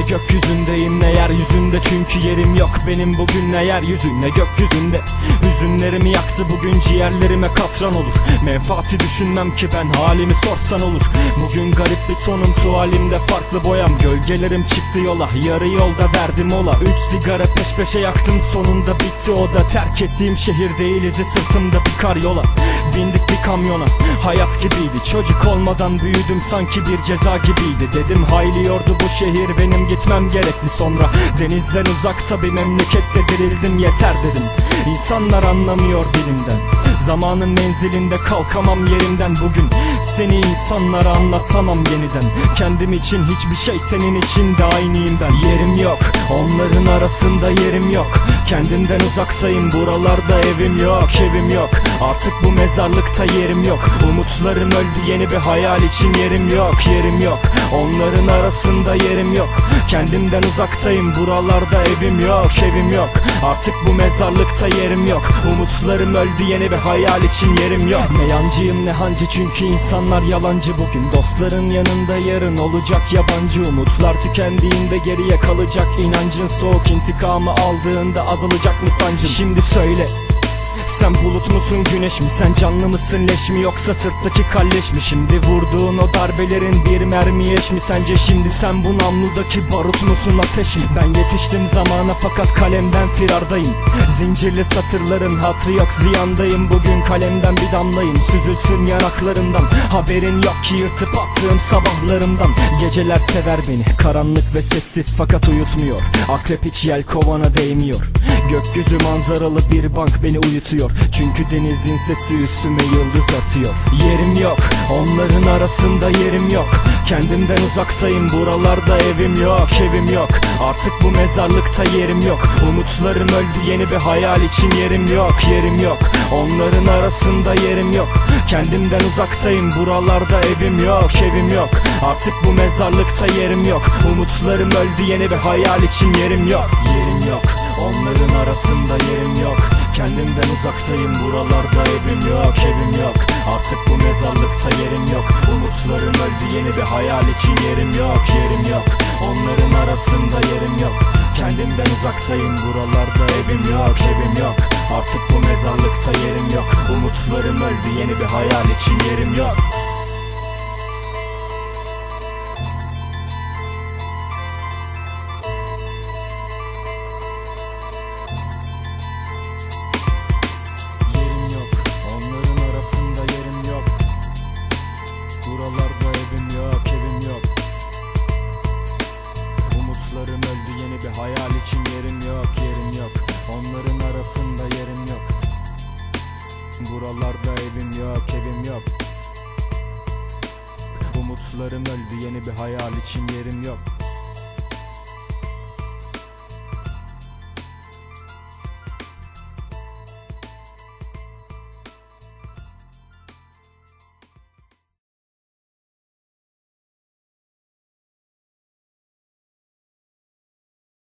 gökyüzündeyim ne yeryüzünde. Çünkü yerim yok benim bugün ne yeryüzü ne gökyüzünde. Hüzünlerimi yaktı bugün ciğerlerime katran olur. Menfaati düşünmem ki ben halimi sorsan olur. Bugün garip bir tonum tuvalimde farklı boyam. Gölgelerim çıktı yola yarı yolda verdim ola. Üç sigara peş peşe yaktım sonunda bitti o da. Terk ettiğim şehir değil izi sırtımda bir kar yola. Bindik bir kamyona hayat gibiydi. Çocuk olmadan büyüdüm sanki bir ceza gibiydi. Dedim hayli yordu bu şehir benim gitmem gerekli. Sonra Denizden uzakta bir memlekette dirildim yeter dedim. İnsanlar anlamıyor dilimden. Zamanın menzilinde kalkamam yerimden bugün Seni insanlara anlatamam yeniden. Kendim için hiçbir şey senin için de aynıyım ben. Yerim yok onların arasında yerim yok. Kendimden uzaktayım buralarda evim yok evim yok Artık bu mezarlıkta yerim yok. Umutlarım öldü yeni bir hayal için yerim yok yerim yok. Onların arasında yerim yok. Kendimden uzaktayım buralarda evim yok evim yok. Artık bu mezarlıkta yerim yok. Umutlarım öldü yeni bir hayal için yerim yok. Ne yancıyım ne hancı çünkü insanlar yalancı. Bugün Dostların yanında yarın olacak yabancı. Umutlar Tükendiğinde geriye kalacak inancın Soğuk. İntikamı aldığında azalacak mı sancın? Şimdi söyle sen bulut musun güneş mi? Sen canlı mısın leş mi? Yoksa sırttaki kalleş mi? Şimdi vurduğun o darbelerin bir mermi eş mi? Sence şimdi sen bu namludaki barut musun ateş mi? Ben yetiştim zamana fakat kalemden firardayım. Zincirli satırların hatrı yok ziyandayım. Bugün kalemden bir damlayım süzülsün yanaklarımdan Haberin yok ki yırtıp attığım sabahlarımdan. Geceler sever beni karanlık ve sessiz fakat uyutmuyor. Akrep hiç yel kovana değmiyor. Gökyüzü manzaralı bir bank beni uyutuyor Çünkü denizin sesi üstüme yıldız atıyor. Yerim yok onların arasında yerim yok. Kendimden uzaktayım buralarda evim yok evim yok. Artık bu mezarlıkta yerim yok. Umutlarım öldü yeni bir hayal için yerim yok yerim yok. Onların arasında yerim yok. Kendimden uzaktayım buralarda evim yok evim yok. Artık bu mezarlıkta yerim yok. Umutlarım öldü yeni bir hayal için yerim yok. Yerim yok Onların arasında yerim yok Kendimden uzaktayım buralarda evim yok evim yok. Artık bu mezarlıkta yerim yok. Umutlarım öldü yeni bir hayal için yerim yok yerim yok. Onların arasında yerim yok. Kendimden uzaktayım buralarda evim yok evim yok. Artık bu mezarlıkta yerim yok. Umutlarım öldü yeni bir hayal için yerim yok Buralarda evim yok evim yok. Umutlarım öldü yeni bir hayal için yerim yok